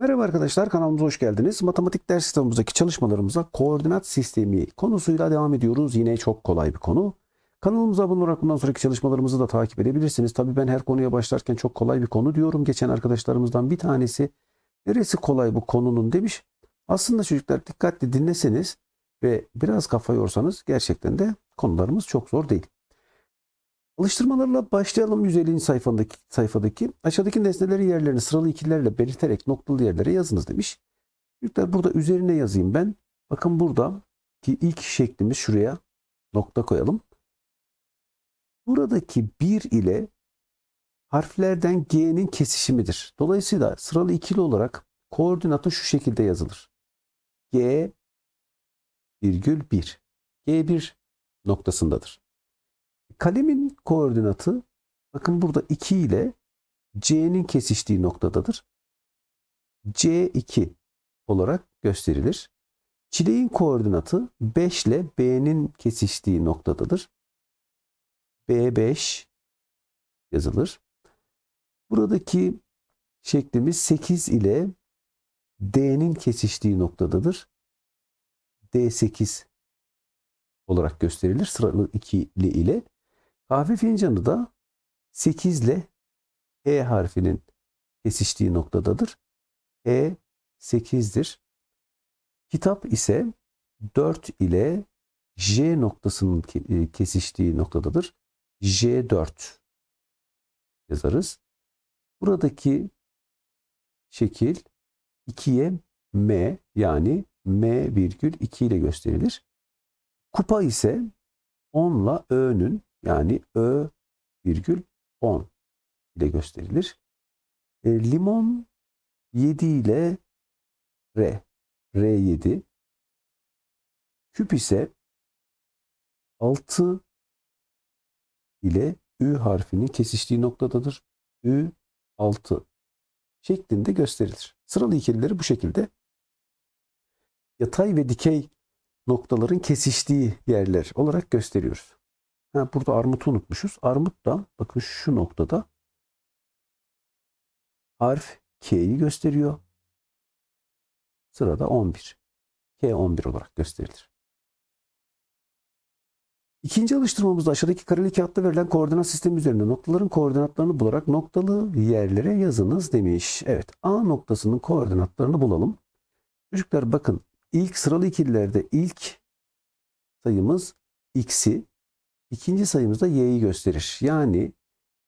Merhaba arkadaşlar kanalımıza hoş geldiniz. Matematik ders kitabımızdaki çalışmalarımıza koordinat sistemi konusuyla devam ediyoruz. Yine çok kolay bir konu. Kanalımıza abone olarak bundan sonraki çalışmalarımızı da takip edebilirsiniz. Tabii ben her konuya başlarken çok kolay bir konu diyorum. Geçen arkadaşlarımızdan bir tanesi neresi kolay bu konunun demiş. Aslında çocuklar dikkatli dinleseniz ve biraz kafa yorsanız gerçekten de konularımız çok zor değil. Alıştırmalarla başlayalım 150. sayfadaki, sayfadaki. Aşağıdaki nesneleri yerlerini sıralı ikililerle belirterek noktalı yerlere yazınız demiş. Çocuklar burada üzerine yazayım ben. Bakın burada ki ilk şeklimiz şuraya nokta koyalım. Buradaki 1 ile harflerden G'nin kesişimidir. Dolayısıyla sıralı ikili olarak koordinatı şu şekilde yazılır. G virgül 1. G1 noktasındadır. Kalemin koordinatı bakın burada 2 ile C'nin kesiştiği noktadadır. C2 olarak gösterilir. Çileğin koordinatı 5 ile B'nin kesiştiği noktadadır. B5 yazılır. Buradaki şeklimiz 8 ile D'nin kesiştiği noktadadır. D8 olarak gösterilir sıralı ikili ile. Kahve fincanı da 8 ile E harfinin kesiştiği noktadadır. E 8'dir. Kitap ise 4 ile J noktasının ke- kesiştiği noktadadır. J4 yazarız. Buradaki şekil 2'ye M yani M virgül 2 ile gösterilir. Kupa ise 10 ile Ö'nün yani Ö virgül 10 ile gösterilir. E, limon 7 ile R. R7. Küp ise 6 ile Ü harfinin kesiştiği noktadadır. Ü 6 şeklinde gösterilir. Sıralı ikilileri bu şekilde yatay ve dikey noktaların kesiştiği yerler olarak gösteriyoruz. Ha, burada armutu unutmuşuz. Armut da bakın şu noktada harf K'yi gösteriyor. Sırada 11. K 11 olarak gösterilir. İkinci alıştırmamızda aşağıdaki kareli kağıtta verilen koordinat sistemi üzerinde noktaların koordinatlarını bularak noktalı yerlere yazınız demiş. Evet A noktasının koordinatlarını bulalım. Çocuklar bakın ilk sıralı ikililerde ilk sayımız x'i, ikinci sayımız da y'yi gösterir. Yani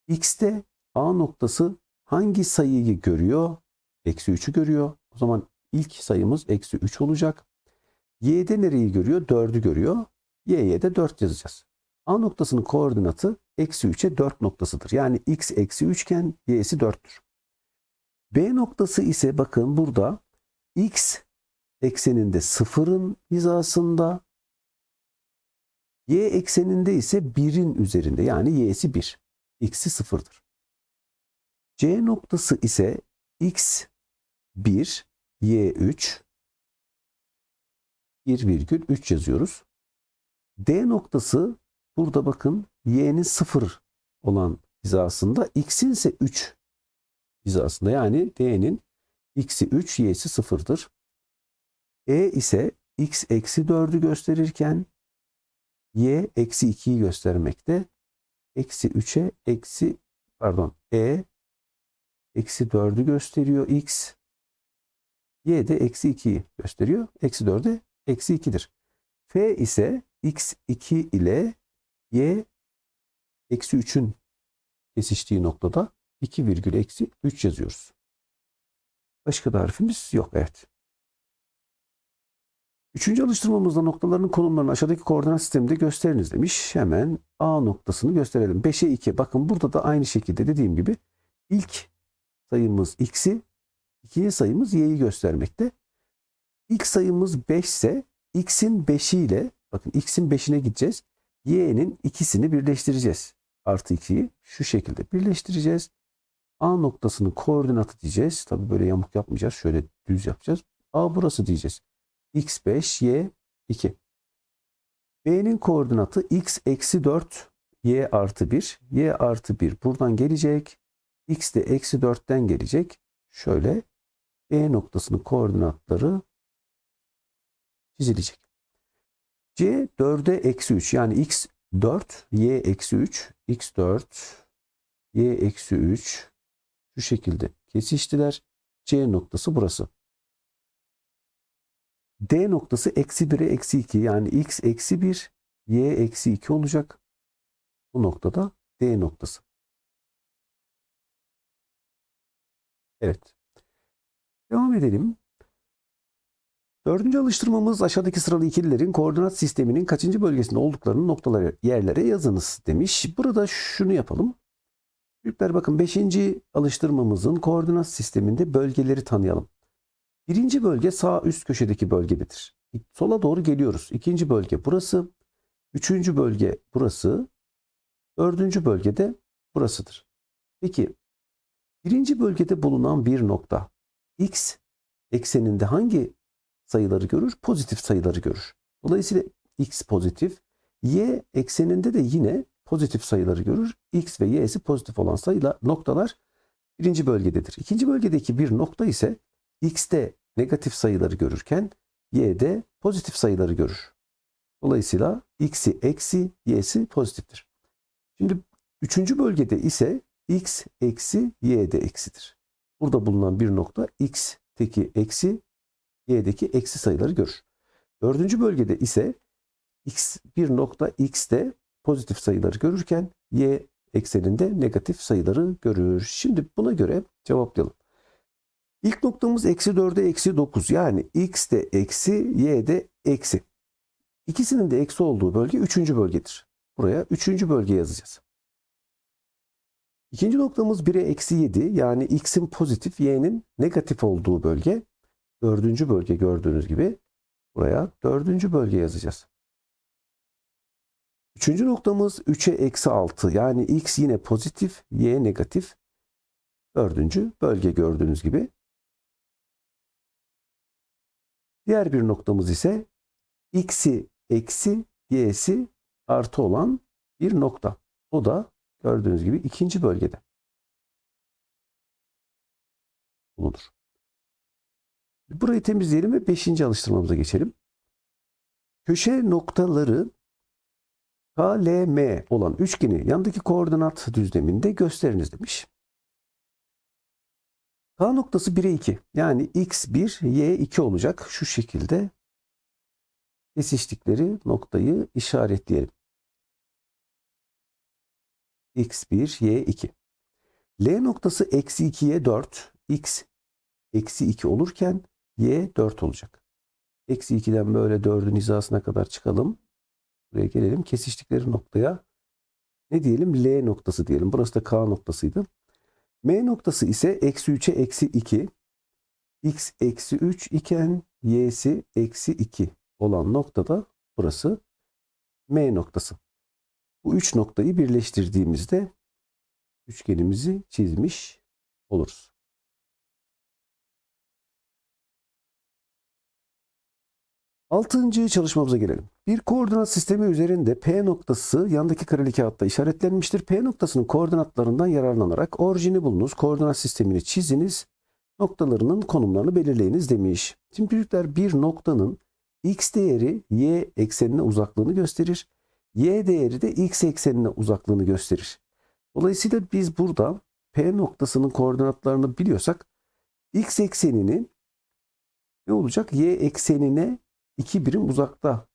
x'te A noktası hangi sayıyı görüyor? Eksi 3'ü görüyor. O zaman ilk sayımız eksi 3 olacak. Y'de nereyi görüyor? 4'ü görüyor. Y'ye de 4 yazacağız. A noktasının koordinatı eksi 3'e 4 noktasıdır. Yani x eksi 3 iken y'si 4'tür. B noktası ise bakın burada x ekseninde sıfırın hizasında y ekseninde ise 1'in üzerinde yani y'si 1. x'i sıfırdır. C noktası ise x 1 y 3 1,3 yazıyoruz. D noktası burada bakın y'nin 0 olan hizasında x'in ise 3 hizasında yani d'nin x'i 3 y'si 0'dır. E ise x eksi 4'ü gösterirken y eksi 2'yi göstermekte. Eksi 3'e eksi pardon e eksi 4'ü gösteriyor x. Y de eksi 2'yi gösteriyor. Eksi 4'e eksi 2'dir. F ise x2 ile y eksi 3'ün kesiştiği noktada 2 virgül eksi 3 yazıyoruz. Başka da harfimiz yok. Evet. Üçüncü alıştırmamızda noktaların konumlarını aşağıdaki koordinat sisteminde gösteriniz demiş. Hemen A noktasını gösterelim. 5'e 2. Bakın burada da aynı şekilde dediğim gibi ilk sayımız x'i, ikinci sayımız y'yi göstermekte. İlk sayımız 5 ise x'in 5'i ile bakın x'in 5'ine gideceğiz. y'nin ikisini birleştireceğiz. Artı 2'yi şu şekilde birleştireceğiz. A noktasının koordinatı diyeceğiz. Tabi böyle yamuk yapmayacağız. Şöyle düz yapacağız. A burası diyeceğiz. X5, y 2. B'nin koordinatı x eksi 4, y artı 1. y artı 1 buradan gelecek. x de eksi 4'ten gelecek. Şöyle B noktasının koordinatları çizilecek. C 4'e eksi 3 yani x 4 y eksi 3 x 4 y eksi 3 şu şekilde kesiştiler. C noktası burası. D noktası eksi 1'e eksi 2 yani x eksi 1 y eksi 2 olacak. Bu noktada D noktası. Evet. Devam edelim. Dördüncü alıştırmamız aşağıdaki sıralı ikililerin koordinat sisteminin kaçıncı bölgesinde olduklarını noktalara, yerlere yazınız demiş. Burada şunu yapalım. Çocuklar bakın beşinci alıştırmamızın koordinat sisteminde bölgeleri tanıyalım. Birinci bölge sağ üst köşedeki bölgededir. Sola doğru geliyoruz. İkinci bölge burası. Üçüncü bölge burası. Dördüncü bölgede burasıdır. Peki birinci bölgede bulunan bir nokta x ekseninde hangi sayıları görür? Pozitif sayıları görür. Dolayısıyla x pozitif. Y ekseninde de yine pozitif sayıları görür. X ve y'si pozitif olan sayılar noktalar birinci bölgededir. İkinci bölgedeki bir nokta ise x'te negatif sayıları görürken y'de pozitif sayıları görür. Dolayısıyla x'i eksi y'si pozitiftir. Şimdi üçüncü bölgede ise x eksi y de eksidir. Burada bulunan bir nokta x'teki eksi y'deki eksi sayıları görür. Dördüncü bölgede ise x bir nokta x'te pozitif sayıları görürken y ekseninde negatif sayıları görür. Şimdi buna göre cevaplayalım. İlk noktamız eksi 4'e eksi 9 yani x de eksi y de eksi. İkisinin de eksi olduğu bölge üçüncü bölgedir. Buraya üçüncü bölge yazacağız. İkinci noktamız 1'e eksi 7 yani x'in pozitif y'nin negatif olduğu bölge. Dördüncü bölge gördüğünüz gibi buraya dördüncü bölge yazacağız. Üçüncü noktamız 3'e eksi 6 yani x yine pozitif y negatif. Dördüncü bölge gördüğünüz gibi. Diğer bir noktamız ise x'i eksi y'si artı olan bir nokta. O da gördüğünüz gibi ikinci bölgede bulunur. Burayı temizleyelim ve beşinci alıştırmamıza geçelim. Köşe noktaları KLM olan üçgeni yandaki koordinat düzleminde gösteriniz demiş. K noktası 1'e 2 yani x1 y2 olacak şu şekilde kesiştikleri noktayı işaretleyelim. x1 y2 L noktası eksi 2'ye 4 x eksi 2 olurken y 4 olacak. Eksi 2'den böyle 4'ün hizasına kadar çıkalım. Buraya gelelim. Kesiştikleri noktaya ne diyelim? L noktası diyelim. Burası da K noktasıydı. M noktası ise eksi 3'e eksi 2. X eksi 3 iken Y'si eksi 2 olan noktada burası M noktası. Bu üç noktayı birleştirdiğimizde üçgenimizi çizmiş oluruz. Altıncı çalışmamıza gelelim. Bir koordinat sistemi üzerinde P noktası yandaki kareli kağıtta işaretlenmiştir. P noktasının koordinatlarından yararlanarak orijini bulunuz, koordinat sistemini çiziniz, noktalarının konumlarını belirleyiniz demiş. Şimdi çocuklar bir noktanın x değeri y eksenine uzaklığını gösterir. Y değeri de x eksenine uzaklığını gösterir. Dolayısıyla biz burada P noktasının koordinatlarını biliyorsak x ekseninin ne olacak? Y eksenine 2 birim uzakta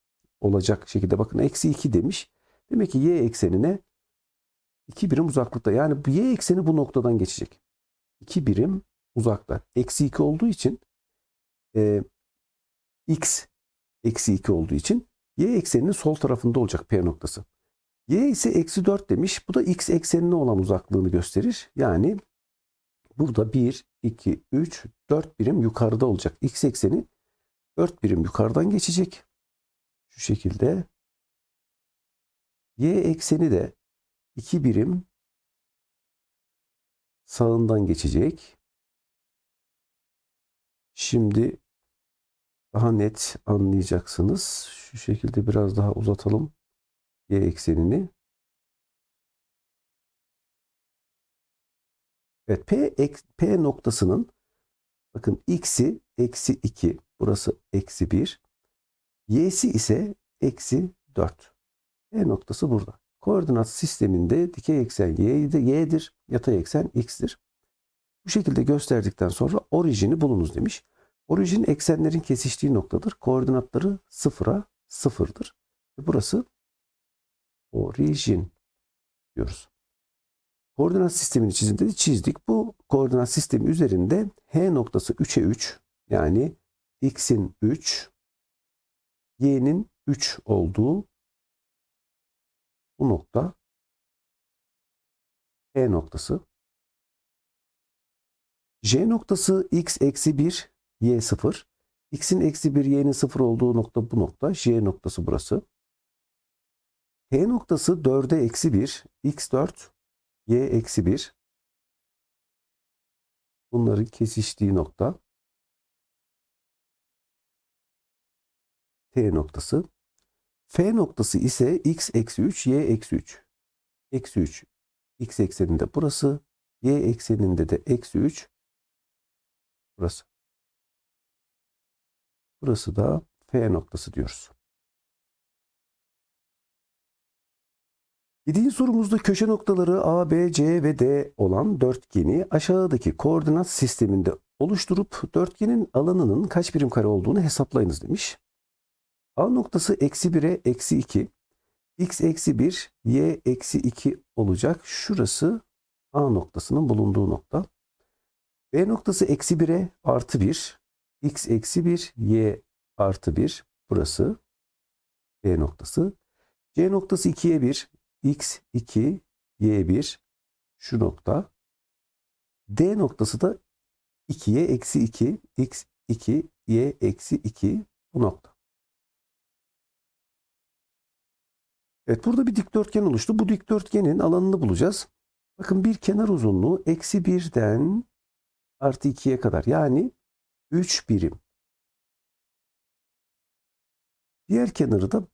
olacak şekilde bakın eksi 2 demiş. Demek ki y eksenine 2 birim uzaklıkta. Yani y ekseni bu noktadan geçecek. 2 birim uzakta. Eksi 2 olduğu için e, x eksi 2 olduğu için y ekseninin sol tarafında olacak P noktası. Y ise eksi 4 demiş. Bu da x eksenine olan uzaklığını gösterir. Yani burada 1, 2, 3, 4 birim yukarıda olacak. X ekseni 4 birim yukarıdan geçecek. Şu şekilde. Y ekseni de 2 birim sağından geçecek. Şimdi daha net anlayacaksınız. Şu şekilde biraz daha uzatalım y eksenini. Evet P, P noktasının Bakın x'i eksi 2. Burası eksi 1. Y'si ise eksi 4. E noktası burada. Koordinat sisteminde dikey eksen y'dir, yatay eksen x'tir. Bu şekilde gösterdikten sonra orijini bulunuz demiş. Orijin eksenlerin kesiştiği noktadır. Koordinatları sıfıra sıfırdır. Burası orijin diyoruz. Koordinat sistemini çizin dedi. Çizdik. Bu koordinat sistemi üzerinde H noktası 3'e 3 yani x'in 3 y'nin 3 olduğu bu nokta H noktası. J noktası x eksi 1 y 0. x'in eksi 1 y'nin 0 olduğu nokta bu nokta. J noktası burası. T noktası 4'e eksi 1 x 4 y eksi 1. Bunların kesiştiği nokta. T noktası. F noktası ise x eksi 3 y eksi 3. Eksi 3 x ekseninde burası. Y ekseninde de eksi 3 burası. Burası da F noktası diyoruz. Yedinci sorumuzda köşe noktaları A, B, C ve D olan dörtgeni aşağıdaki koordinat sisteminde oluşturup dörtgenin alanının kaç birim kare olduğunu hesaplayınız demiş. A noktası eksi 1'e eksi 2, x eksi 1, y eksi 2 olacak. Şurası A noktasının bulunduğu nokta. B noktası eksi 1'e artı 1, x eksi 1, y artı 1. Burası B noktası. C noktası 2'ye 1, x 2, y 1 şu nokta. D noktası da 2'ye eksi 2, x 2, y eksi 2 bu nokta. Evet burada bir dikdörtgen oluştu. Bu dikdörtgenin alanını bulacağız. Bakın bir kenar uzunluğu eksi 1'den artı 2'ye kadar yani 3 birim. Diğer kenarı da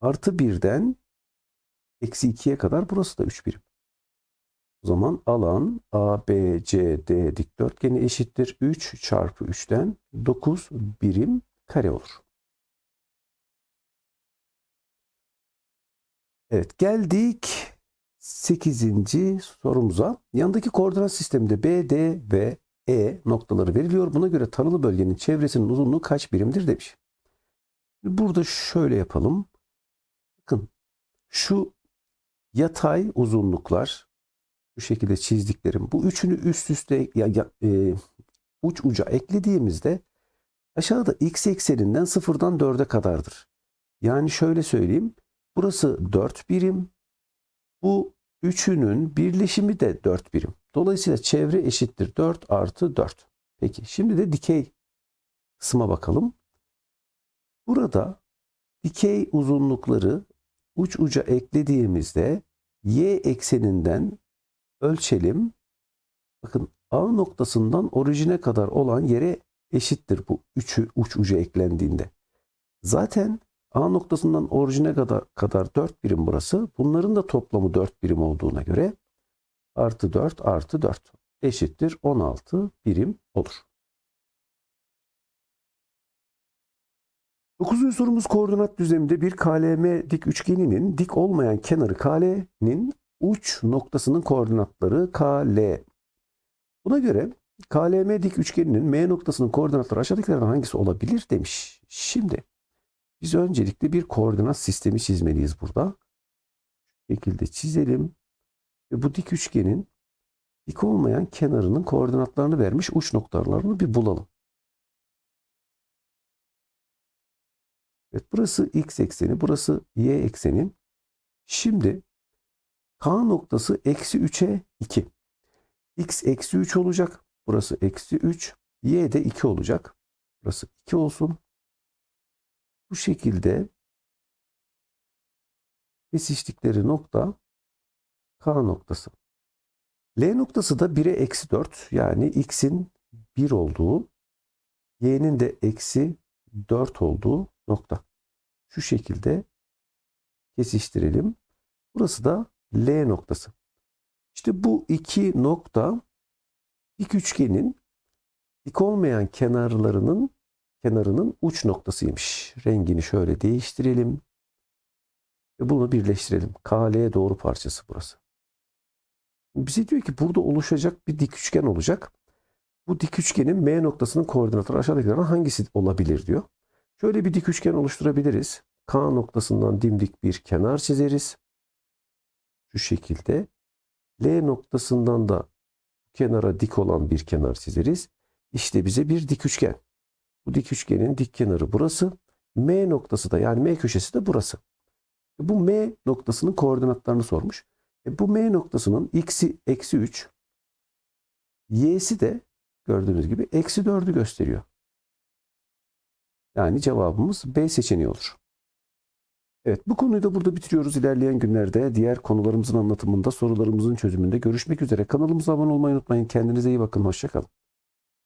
artı 1'den eksi 2'ye kadar burası da 3 birim. O zaman alan ABCD dikdörtgeni eşittir 3 çarpı 3'ten 9 birim kare olur. Evet geldik 8. sorumuza. Yandaki koordinat sisteminde B, D ve E noktaları veriliyor. Buna göre tanılı bölgenin çevresinin uzunluğu kaç birimdir demiş. Burada şöyle yapalım. Bakın şu yatay uzunluklar bu şekilde çizdiklerim. Bu üçünü üst üste ya, ya, e, uç uca eklediğimizde aşağıda x ekseninden sıfırdan 4'e kadardır. Yani şöyle söyleyeyim. Burası 4 birim. Bu üçünün birleşimi de 4 birim. Dolayısıyla çevre eşittir 4 artı 4. Peki şimdi de dikey kısma bakalım. Burada dikey uzunlukları uç uca eklediğimizde y ekseninden ölçelim. Bakın A noktasından orijine kadar olan yere eşittir bu üçü uç uca eklendiğinde. Zaten A noktasından orijine kadar, kadar 4 birim burası. Bunların da toplamı 4 birim olduğuna göre artı 4 artı 4 eşittir 16 birim olur. Dokuzuncu sorumuz koordinat düzleminde bir KLM dik üçgeninin dik olmayan kenarı KL'nin uç noktasının koordinatları KL. Buna göre KLM dik üçgeninin M noktasının koordinatları aşağıdakilerden hangisi olabilir demiş. Şimdi biz öncelikle bir koordinat sistemi çizmeliyiz burada. Şu şekilde çizelim. Ve bu dik üçgenin dik olmayan kenarının koordinatlarını vermiş uç noktalarını bir bulalım. Evet burası x ekseni, burası y ekseni. Şimdi k noktası eksi 3'e 2. x eksi 3 olacak. Burası eksi 3. y de 2 olacak. Burası 2 olsun. Bu şekilde kesiştikleri nokta k noktası. L noktası da 1'e eksi 4 yani x'in 1 olduğu y'nin de eksi 4 olduğu nokta. Şu şekilde kesiştirelim. Burası da L noktası. İşte bu iki nokta dik üçgenin dik olmayan kenarlarının kenarının uç noktasıymış. Rengini şöyle değiştirelim. Ve bunu birleştirelim. KL doğru parçası burası. Bize diyor ki burada oluşacak bir dik üçgen olacak. Bu dik üçgenin M noktasının koordinatları aşağıdakilerden hangisi olabilir diyor. Şöyle bir dik üçgen oluşturabiliriz. K noktasından dimdik bir kenar çizeriz. Şu şekilde. L noktasından da kenara dik olan bir kenar çizeriz. İşte bize bir dik üçgen. Bu dik üçgenin dik kenarı burası. M noktası da yani M köşesi de burası. Bu M noktasının koordinatlarını sormuş. E bu M noktasının x'i eksi 3, y'si de gördüğünüz gibi eksi 4'ü gösteriyor. Yani cevabımız B seçeneği olur. Evet bu konuyu da burada bitiriyoruz. İlerleyen günlerde diğer konularımızın anlatımında sorularımızın çözümünde görüşmek üzere. Kanalımıza abone olmayı unutmayın. Kendinize iyi bakın. Hoşçakalın.